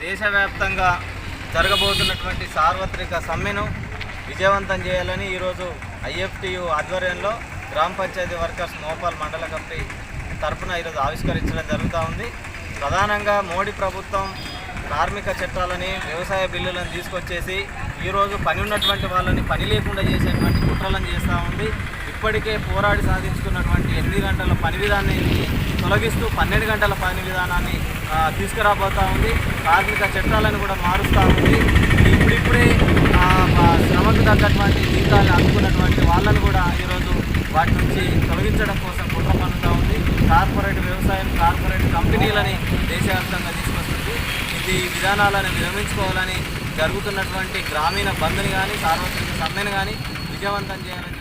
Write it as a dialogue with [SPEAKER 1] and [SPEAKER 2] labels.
[SPEAKER 1] దేశవ్యాప్తంగా జరగబోతున్నటువంటి సార్వత్రిక సమ్మెను విజయవంతం చేయాలని ఈరోజు ఐఎఫ్టియు ఆధ్వర్యంలో గ్రామ పంచాయతీ వర్కర్స్ మోపాల్ మండల కమిటీ తరఫున ఈరోజు ఆవిష్కరించడం జరుగుతూ ఉంది. ప్రధానంగా మోడీ ప్రభుత్వం కార్మిక చట్టాలని వ్యవసాయ బిల్లులను తీసుకొచ్చేసి ఈరోజు పని ఉన్నటువంటి వాళ్ళని పని లేకుండా చేసేటువంటి కుట్రలను చేస్తూ ఉంది. ఇప్పటికే పోరాడి సాధించుకున్నటువంటి ఎనిమిది గంటల పని విధానాన్ని తొలగిస్తూ పన్నెండు గంటల పని విధానాన్ని తీసుకురాబోతూ ఉంది. కార్మిక చట్టాలను కూడా మారుస్తూ ఉంది. ఇప్పుడిప్పుడే శ్రమకు తగ్గటువంటి జీతాలు అందుకున్నటువంటి వాళ్ళను కూడా ఈరోజు వాటి నుంచి తొలగించడం కోసం కుట్ర పనుతూ ఉంది. కార్పొరేట్ వ్యవసాయం కార్పొరేట్ కంపెనీలని దేశవ్యాప్తంగా తీసుకు ఇది విధానాలను విరమించుకోవాలని జరుగుతున్నటువంటి గ్రామీణ బంద్ని కానీ సార్వత్రిక సమ్మెను కానీ విజయవంతం చేయాలని